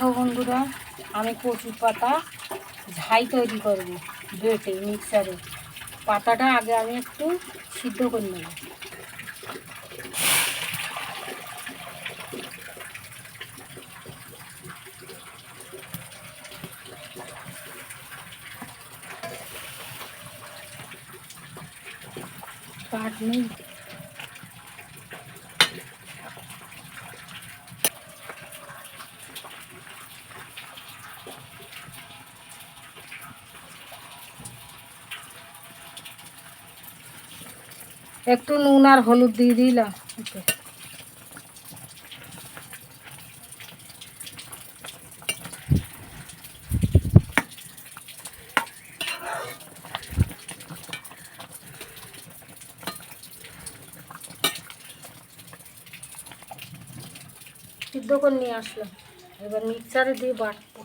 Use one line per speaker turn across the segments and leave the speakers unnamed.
বন্ধুরা, আমি কচুর পাতা ঝাই তৈরি করব বেটে মিক্সারে। পাতাটা আগে আমি একটু সিদ্ধ করে নেব। কাঠ নেই। একটু নুন আর হলুদ দিয়ে দিলাম সিদ্ধ করে নিয়ে আসলাম। এবার মিক্সারে দিয়ে বাটবো।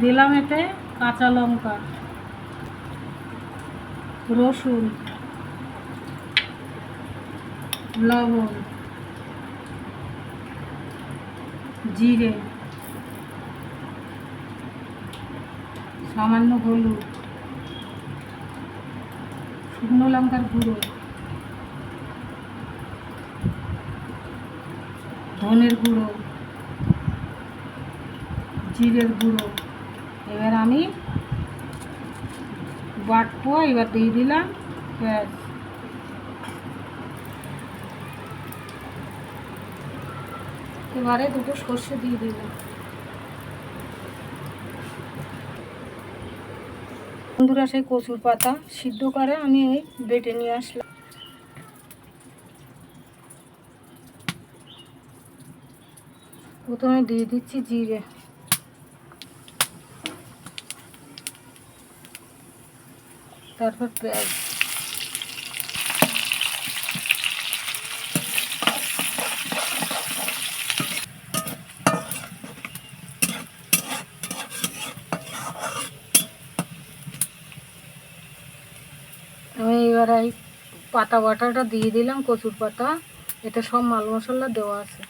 দিলাম এতে কাঁচা লঙ্কা, রসুন, লবণ, জিরে, সামান্য হলুদ, শুকনো লঙ্কার গুঁড়ো, ধনের গুঁড়ো, জিরের গুঁড়ো এবার আমি বাটবো এবার দিয়ে দিলাম। ব্যাস। এবারে দুটো সর্ষে দিয়ে দিলাম বন্ধুরা, সেই কচুর পাতা সিদ্ধ করে আমি ওই বেটে নিয়ে আসলাম। প্রথমে দিয়ে দিচ্ছি জিরে। তারপর পেঁয়াজ। আমি এবার এই পাতা বাটাটা দিয়ে দিলাম, কচুর পাতা। এতে সব মাল মশলা দেওয়া আছে।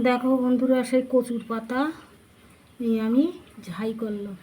দেখো বন্ধুরা সেই কচুর পাতা। নিয়ে আমি ঝাই করলাম।